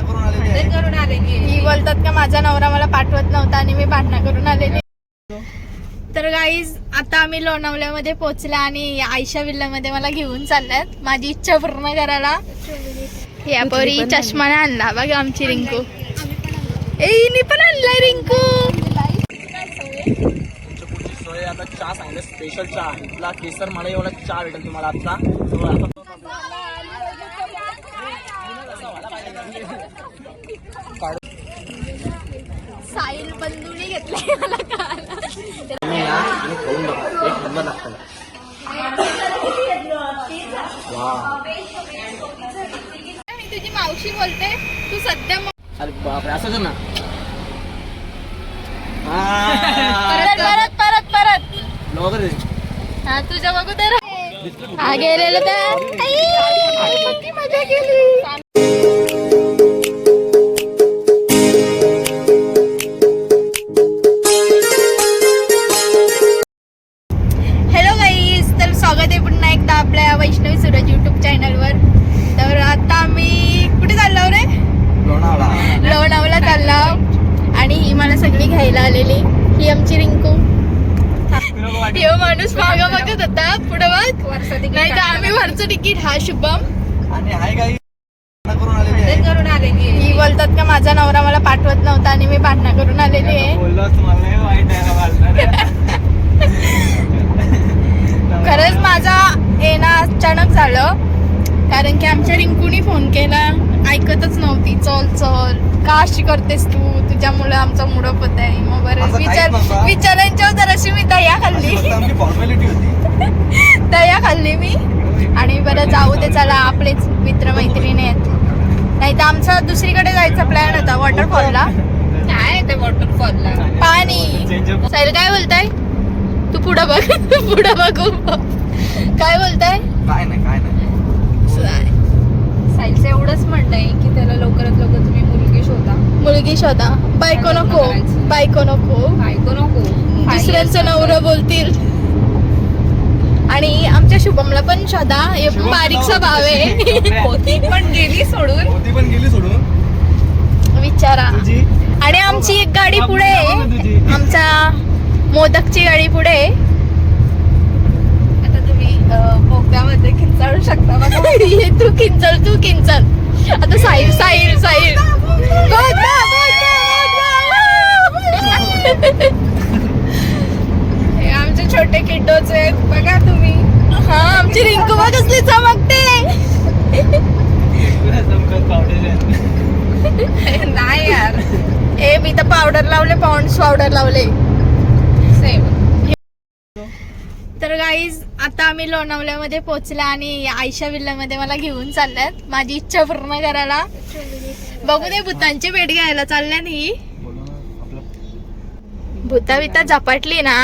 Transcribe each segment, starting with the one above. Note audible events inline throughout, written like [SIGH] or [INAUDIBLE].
करून आलेली करून आलेली ही बोलतात का माझा नवरा मला पाठवत नव्हता आणि मी भांडणं करून आलेली. तर गाईज आता आम्ही लोणावल्यामध्ये पोहोचला आणि आयशा विल्ल्यामध्ये मला घेऊन चालल्यात. माझी इच्छा पूर्ण करायला. या पोरी चष्मा नाही आणला. बघा आमची रिंकू. ए हिने पण आणलाय रिंकू. सोय आता चहा सांगितलं स्पेशल चहा. इथला केसर मला एवढा चहा भेटेल तुम्हाला आता साहिल बंधूने घेतलाय मला मी तुझी मावशी बोलते तू सध्या अरे बापरे असं ना. परत परत परत परत. हा तुझ्या बघू तर. हा गेलेलं तर. मज़ा केली. माझा नवरा मला पाठवत नव्हता आणि मी भांडणं करून आलेली आहे. खरंच माझा येणं अचानक झालं. कारण की आमच्या रिंकूनी फोन केला. ऐकतच नव्हती. चल चल. का अशी करतेस तू? तुझ्यामुळे आमचा मुडप होत आहे. मग बरं. विचार. विचारांच्या जराशी मी दया खाल्ली. [LAUGHS] दया खाल्ली मी. आणि बरं जाऊ दे. चला आपलेच मित्र मैत्रिणी आहेत. नाही तर आमचा दुसरीकडे जायचा वॉटरफॉलला काय ते वॉटरफॉलला पाणी. साहिल काय बोलताय? तू पुढं बघ पुढं बघू. काय बोलताय? काय नाही काय नाही. साईलचं एवढंच म्हणणं आहे की त्याला लवकरात लवकर तुम्ही मुलगी शोधा. मुलगी शोधा. बायको नको. बायको नको. बायको नको. दुसऱ्यांचं नवरं बोलतील. आणि आमच्या शुभमला पण शोधा. हे पण बारीकसा भाव आहे. होती [LAUGHS] पण गेली सोडून. होती पण गेली सोडून. आमची एक गाडी पुढे. आहे तुझी. आमच्या मोदकची गाडी पुढे. आहे. आता तुम्ही बोगद्यामध्ये खिंचाळू शकता बघा. [LAUGHS] ये तू किंचल तू किंचल आता साहिल साहिल साहिल. हे आमचे छोटे किड्डोच आहेत. बघा तुम्ही. हा आमची रिंकू बघ कसली चमकते. [LAUGHS] [LAUGHS] पावडर लावले पॉन्ड्स पावडर लावले. सेम तर गाईज आता आम्ही लोणावल्यामध्ये पोहोचला आणि आयशा विल्ल्यामध्ये मला घेऊन चालल्यात. माझी इच्छा पूर्ण करायला. बघू दे भूतांची भेट घ्यायला चालल्या ही भूता बिता झपाटली ना.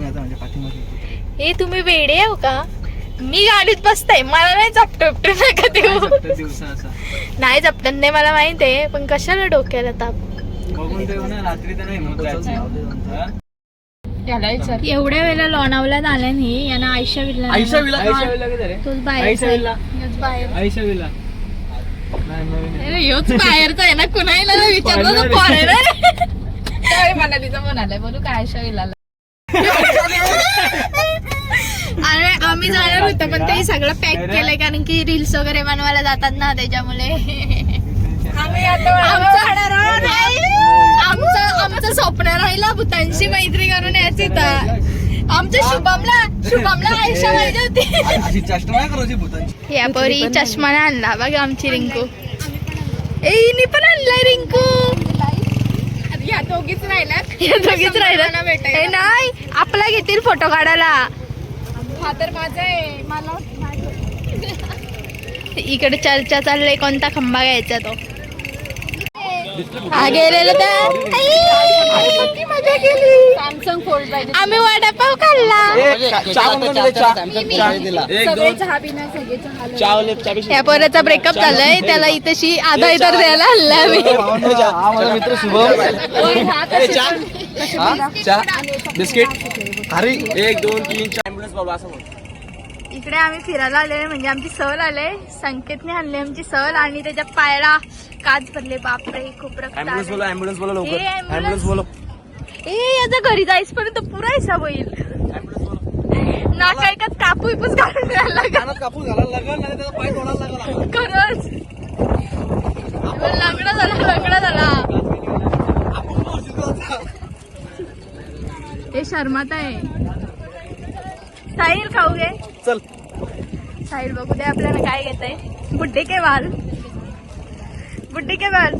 यायचं म्हणजे हे तुम्ही वेडे हो का? मी गाडीत बसताय मला नाही झपटपट नका देऊ. दिवसा असा नाही झपटन नाही मला माहीत आहे पण कशाला डोक्याला ताप? बघून ते ना रात्री तर नाही याला विचार एवढ्या वेळेला लोणावल्यात आल्या नाही यांना आयशा आयशा विला आयशा तोच बाहेर आयशा विला तोच बाहेर. आयशा विला नाही नवीन आहे. अरे ह्योच बाहेरचा आहे ना कुणाला विचारलं तर Foreigner. काय मनालीचा म्हणालाय? बोलू काय अशा वेळेला [LAUGHS] अरे आम्ही जाणार होतो पण ते सगळं पॅक केलंय कारण की रील्स वगैरे बनवायला जातात ना त्याच्यामुळे. आम्ही आता आमचं आमचं आमचं स्वप्न राहिला भूतांशी मैत्री करून यायची तर आमच्या शुभमला शुभमला आयशा माहिती होती. या पोरी चष्मा आणला. बघा आमची रिंकू. ए हिने पण आणलाय रिंकू. या दोघीच राहिल्यात. या दोघीच राहिलं नाही आपला घेतील फोटो काढायला. हा तर माझा आहे मला इकडे चर्चा चाललंय कोणता खंबा घ्यायचा तो? हा गेलेलं तर. मजा केली. सॅमसंग फोल्ड पाहिजे आम्ही वडापाव खाल्ला. सगळे चहा पिणार सगळे चहा या पोराचा ब्रेकअप झालाय त्याला इथेशी आधा इतर द्यायला आणलाय आम्ही. हा माझा मित्र शुभम. बिस्किट. अरे एक दोन तीन चार. बाबा असं इकडे आम्ही फिरायला आले म्हणजे आमची सहल आले संकेतने आणली आमची सहल आणि त्याच्या पायाला काच भरले. बापरे खूप रक्त ऍम्ब्युलन्स बोला. ऍम्ब्युलन्स बोला हे लवकर. ambulance. ऍम्ब्युलन्स बोला ए याचा घरी जाईसपर्यंत पुरा हिसाब होईल. ऍम्ब्युलन्स बोला नाका एकाच कापू इपूस काढून द्यायला लागेल. कानात कापूस घालायला लागल नाही त्याचा पाय तोडायला लागला खरंच. लग्न झालं लग्न झाला. हे शर्मात आहे. साहिल खाऊ घे चल. साहिल बघू दे आपल्याला काय घेत आहे बुड्ढे के बाल. बुड्ढे के बाल.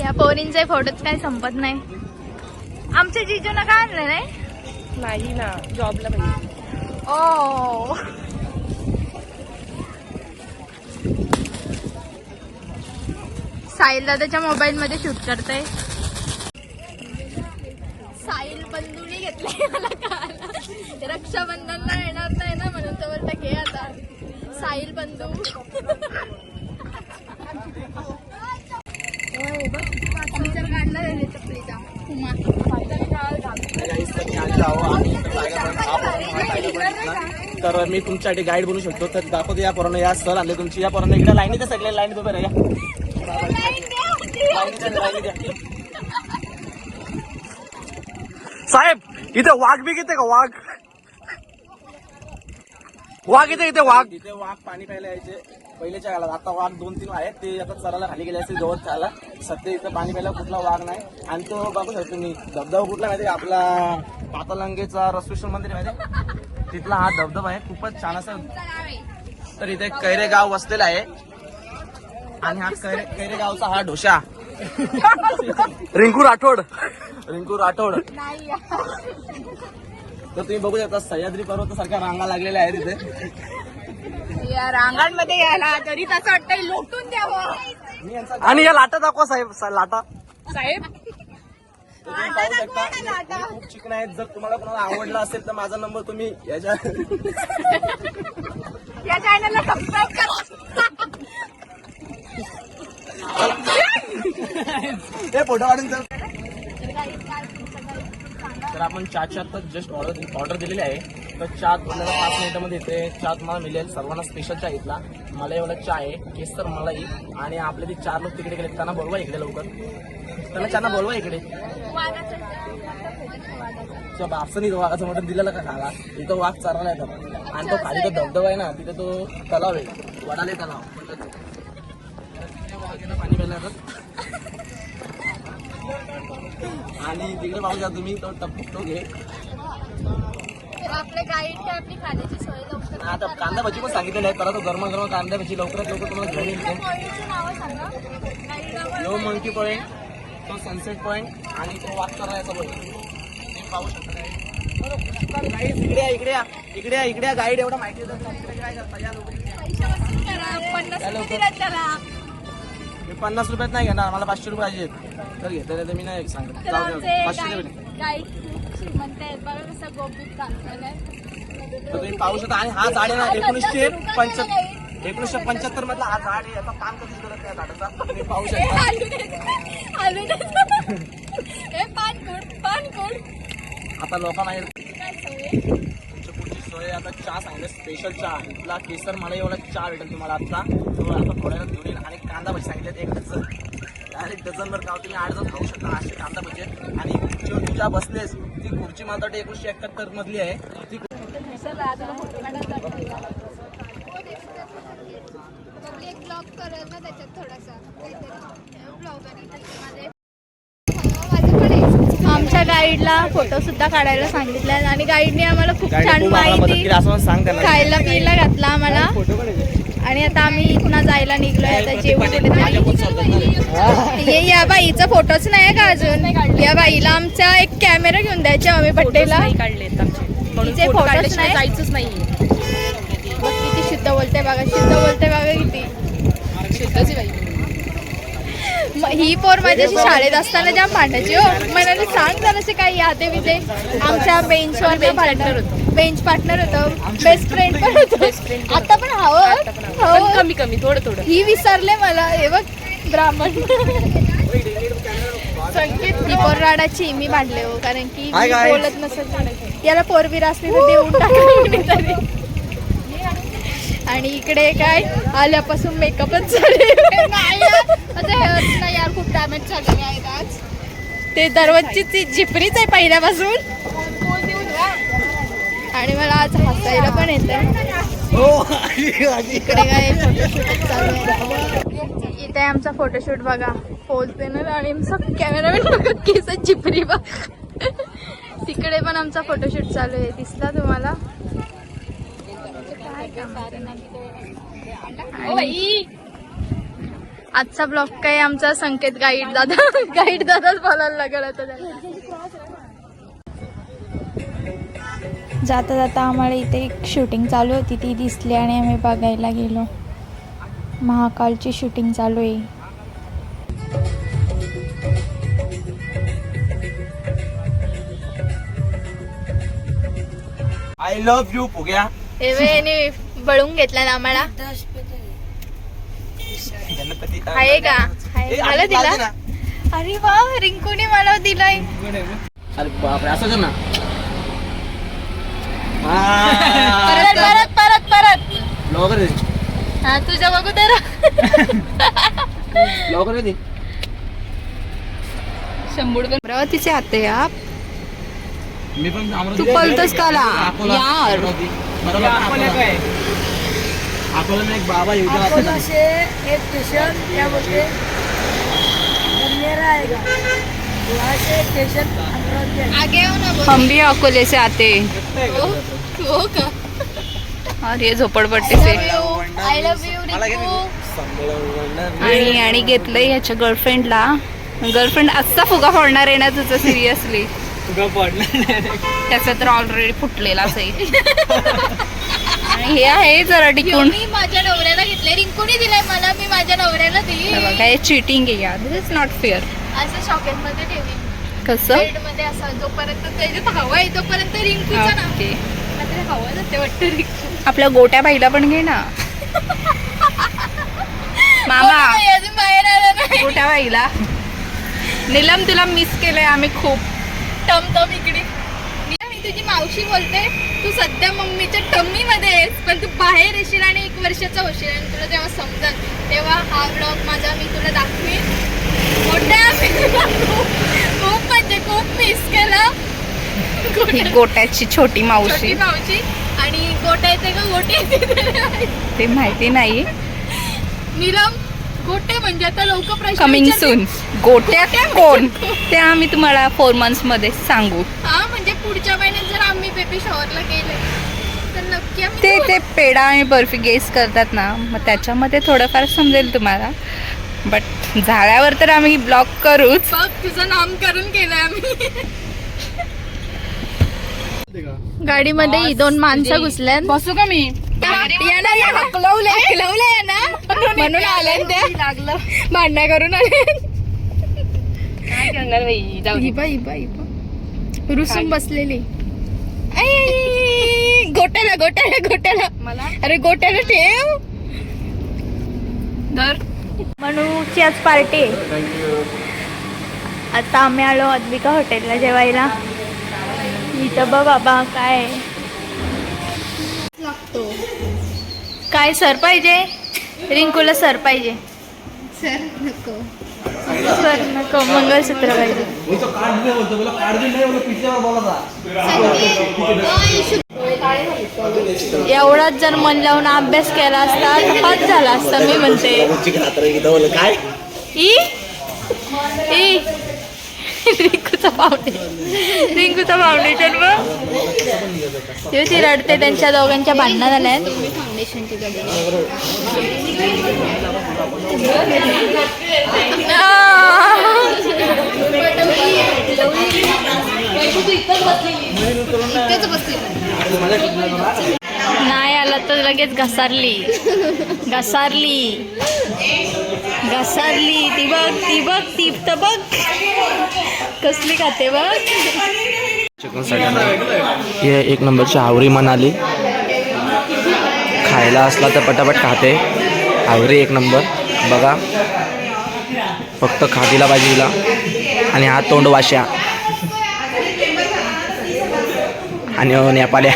या पोरींचे फोटोच काही संपत नाही. आमच्या जिजून काय आणलं नाही? नाही ना जॉबला पाहिजे ओ. साहिल दादाच्या मोबाईल मध्ये शूट करते साहिल बंधूने घेतले. रक्षाबंधनला येणार नाही ना म्हणून तर बोलता घे आता. साहिल बंधू. आमच्या काढला आहे चपलीचा कुमा तर मी तुमच्यासाठी गाईड बनू शकतो. तर दाखवतो या पोरांना या सर आले तुमची. या पोरांना इकडे लाईनीच्या सगळे लाईन उभे राहा या. साहेब इथे वाघ बी घेते का? वाघ. वाघ इथे इथे वाघ. तिथे वाघ पाणी प्यायला यायचे पहिलेच्या काळात. आता वाघ दोन तीन आहेत ते आता चराला खाली गेले असते गवत खायला सध्या इथं पाणी प्यायला कुठला वाघ नाही. आणि तो बघू शकतो तुम्ही धबधबा कुठला माहिती आपला पातालंगेचा रसविष्णू मंदिर आहे माहिती तिथला हा धबधबा आहे खूपच छान असा. तर इथे कैरे गाव वसलेला आहे. आणि हा कैरे कैरे गावचा हा ढोशा. रिंकू राठोड. रिंकू राठोड. नाही तर तुम्ही बघू शकता सह्याद्री पर्वत सारख्या रांगा लागलेल्या आहेत तिथे या रांगांमध्ये यायला तरी तसं वाटतंय लोटून द्यावं. आणि या लाटा दाखवा साहेब लाटा. साहेब? खूप चिकन आहेत. जर तुम्हाला कोणाला आवडला असेल तर माझा नंबर तुम्ही याच्या या चॅनलला सबस्क्राईब करा. हे फोटो काढून तर तर आपण चहाची आता जस्ट ऑर्डर ऑर्डर दिलेली आहे. तर चहा आपल्याला पाच मिनिटामध्ये येते. चहा तुम्हाला मिळेल. सर्वांना स्पेशल चहा इथला मला एवढा चहा आहे. केसर मलाई आणि आपले ते चार लोक तिकडे गेले त्यांना बोलवा इकडे लवकर. त्यांना त्यांना बोलवा इकडे. त्या बापसानी तो वाघाचं मटण दिलेलं का खाला इथं वाघ चारायला येतात. आणि तो खाली तो धबधबा आहे ना तिथे तो तलाव आहे. वडाले तलाव. पाणी प्यायला येतात. आणि तिकडे पाहू शकता तुम्ही तो टप तो घे आपल्या गाईड आपली खाण्याची सोय लवकर आता कांदा भजी पण सांगितलेलं आहे तर तो गरम गरम कांदा भजी लवकरात लवकर तुम्हाला घेऊन येईल नावं सांगा. यो मंकी पॉईंट तो सनसेट पॉईंट आणि तो वागचा राहायचा पॉईंट पाहू शकता इकडे इकडे इकडे इकडे गाईड एवढं माहिती देतात इकडे काय करता? या लवकर. मी पन्नास रुपयात नाही घेणार मला पाचशे रुपये पाहिजे तर घेतले तर मी नाही सांगत. तर जाऊ दे आमचे पाचशे रुपये गाईड खूप श्रीमंत आहेत. बघा कसं गोपीत चाललेलं तर तुम्ही पाहू शकता आणि हा झाड आहे ना एकोणीसशे पंच्याहत्तर एकोणीसशे पंच्याहत्तर मधला हा झाड आहे याचा पान कधीच करत नाही या झाडाचा. तुम्ही [LAUGHS] पाहू शकता. [LAUGHS] पान पान आता लोकांना हे काय सवय तुमच्या पुढची सोय आता चहा सांगितलं स्पेशल चहा इथला केसर मला एवढा चहा भेटेल तुम्हाला आता तो आता थोड्या वेळात घेऊन येईल. आणि कांदा भजी सांगितलं एक डझन. डायरेक्ट डझनभर गाव तुम्ही आठ जण खाऊ शकता असे कांदा भजी आणि खुर्चीवर तुझ्या बसलेस ती खुर्ची मला वाटतं एकोणीसशे एकाहत्तर मधली आहे. ती एक ब्लॉग करेल ना त्याच्यात थोडासा. ब्लॉग आणि गाईडला फोटो सुद्धा काढायला सांगितले आणि गाईडने आम्हाला खूप छान माहिती खायला पियला घातला आम्हाला. आणि आता आम्ही इथनं जायला निघलोय. आता जेवण कुठेतरी ये या बाईचा फोटोच नाही आहे का अजून? या बाईला आमचा एक कॅमेरा घेऊन द्यायचा आम्ही बड्डेला तिचे फोटो photos काढल्याशिवाय नाही? जायचंच नाही. किती शुद्ध बोलते बघा शुद्ध बोलते बघा किती. शेताची बाई. ही पोर माझ्याशी शाळेत असताना ज्या भांडायची हो. म्हणाले सांग जरासे काही यादे विदे आमच्या बेंचवर bench partner होतो. बेंच पार्टनर होतं. बेस्ट फ्रेंड पण होतो. आता पण हवं पण हो कमी कमी थोडं थोडं. ही विसरले मला. हे बघ ब्राह्मण. संकेत राडाची मी भांडले हो कारण की. बोलत नसत. याला पोरबीर असली तर देऊन टाका. कुणीतरी. आणि इकडे काय? आल्यापासून मेकअपच झाले यार. खूप डॅमेज झालेले आहेत आज. ते दररोजची ती जिपरीच आहे पहिल्यापासून. आणि मला आज हसायला पण येतं इकडे काय फोटोशूट चालू आहे. इथे आमचा फोटोशूट बघा. पोचते ना आणि आमचा कॅमेरामॅन बघा केस चिपरी बघ तिकडे पण आमचा फोटोशूट चालू आहे. दिसला तुम्हाला? आजचा ब्लॉग काय आमचा संकेत गाईड दादा गाईड दादाच बोलायला लागला होता जाता जाता आम्हाला इथे एक शूटिंग चालू होती ती दिसली आणि आम्ही बघायला गेलो. महाकालची शूटिंग चालू आहे. आय लव्ह यू फुग्या याने बळून घेतला ना आम्हाला. आहे का? आहे. मला दिला. अरे वा रिंकूने मला दिलाय. अरे बापरे असं ना. परत परत परत परत. लवकर दे हा तुझ्या बघू तर. लवकर दे शंभर अमरावतीचे आते या मी पण तू पळतोस का ला? यार. अकोला एक बाबा एक स्टेशन आएगा। आगे ना बोल. हम भी अकोले से आते हो. हो का? और ये झोपडपट्टी से. I love you. रिंकू आणि आणि घेतलंय ह्याच्या गर्लफ्रेंडला गर्लफ्रेंड असा फुगा फोडणार आहे ना तुझं सिरियसली त्याचा तर ऑलरेडी फुटलेलाच आहे. [LAUGHS] आणि हे आहे जरा टिकून. मी माझ्या नवऱ्याला घेतले रिंकूने दिलाय मला. मी माझ्या नवऱ्याला हे दिली हे चिटिंग आहे यार. दिस इज नॉट फेअर असं शॉकेटमध्ये ठेवी कसं? बेडमध्ये असं जोपर्यंत त्याच्यात हवा आहे तोपर्यंत रिंकूचा ना ओके. आता हवा जाते वाटतं रिंकू. आपल्या गोट्या बाईला पण घे ना. मामा. नाही, अजून बाहेर आलं नाही. गोट्या बाईला. नीलम तुला मिस केलंय आम्ही खूप. टमटम इकडे. तुझी मावशी बोलते तू सध्या मम्मीच्या टम्मी मध्ये आहेस पण तू बाहेर येशील आणि एक वर्षाचा होशील आणि तुला जेव्हा समजल तेव्हा हा ब्लॉग माझा मी तुला दाखवीन. मोठ्या [LAUGHS] खूप म्हणजे खूप मिस केलं. ही गोट्या- गोट्याची छोटी मावशी. मावशी. आणि गोट्या येते का गोटी येते ते माहीत. ते माहिती नाही. [LAUGHS] नीलम गोटे म्हणजे आता लोक प्रश्न कमिंग. सून गोट्या कोण? [LAUGHS] ते आम्ही तुम्हाला फोर मंथ्समध्ये सांगू. हा म्हणजे पुढच्या महिन्यात जर आम्ही बेबी शॉवरला गेले तर नक्की आम्ही ते ते पेढा आणि बर्फी गेस करतात ना मग त्याच्यामध्ये थोडंफार समजेल तुम्हाला. बट झाल्यावर तर आम्ही ब्लॉक करूच. बघ तुझं नामकरण केलंय आम्ही. गाडीमध्ये दोन माणसं घुसल्यात. बसू का मी? हकलवले हकलवले ना. म्हणून आले त्या. लागलं. भांडणं करून आले ही बा रुसून बसलेली. गोट्याला गोट्याला गोट्याला. मला? अरे गोट्याला ठेव. तर मनूची आज पार्टी. आहे आता आम्ही आलो अद्विका हॉटेलला जेवायला. इथं बघ बाबा काय लागतो. काय सर पाहिजे? रिंकूला सर पाहिजे. सर नको. सर नको मंगळसूत्र पाहिजे. एवढाच जर मन लावून अभ्यास केला असता तर पास झाला असता मी म्हणते. काय? ई? ई? रिंकूचा फाउंडेशन रिंकूचा फाउंडेशन बघ ती रडते त्यांच्या दोघांच्या भांडणं झाल्यात नाही आला तर लगेच घसारली. घसारली. घसारली ती बघ ती बघ ती तर बघ. कसली खाते बघ. हे एक नंबरची आवरी म्हणाली. खायला असला तर पटापट खाते. आवरी एक नंबर. बघा. फक्त खातीला पाहिजे हिला. आणि हा तोंड वाश्या आणि नेपाल्या.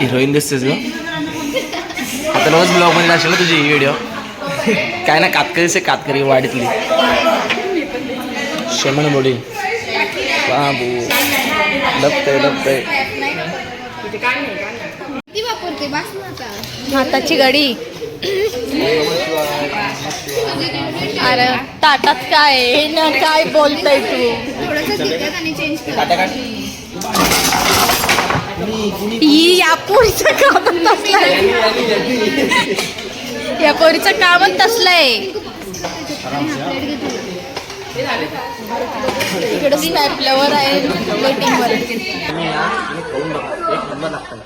हिरोईन दिसतेस ग. आता रोज ब्लॉगमध्ये असेल ना तुझी व्हिडिओ काय ना कातकरी से कातकरी वाडीतली शेमण बोडी. बाबू. लपतय लपतय. हाताची गडी. अरे ताटात काय? आहे ना काय बोलताय तू? ही या पोरीचं काम तसलंय या पोरीचं काम तसलंय इकडे स्नॅपल्यावर आहे वेटिंग वर. एक नंबर लागतं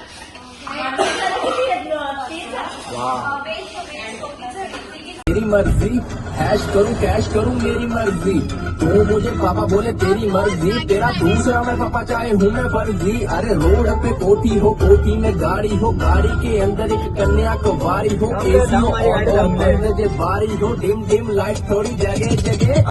मेरी मर्ज़ी। हैश करूँ कैश करूँ मेरी मर्ज़ी। तू मुझे पापा बोले तेरी मर्ज़ी। तेरा दूसरा मैं पापा चाहे हूँ मैं फर्जी। अरे रोड पे कोठी हो कोठी में गाड़ी हो। गाड़ी के अंदर एक कन्या को बारी हो एसी हो बारी हो। डिम डिम लाइट थोड़ी जगह जगह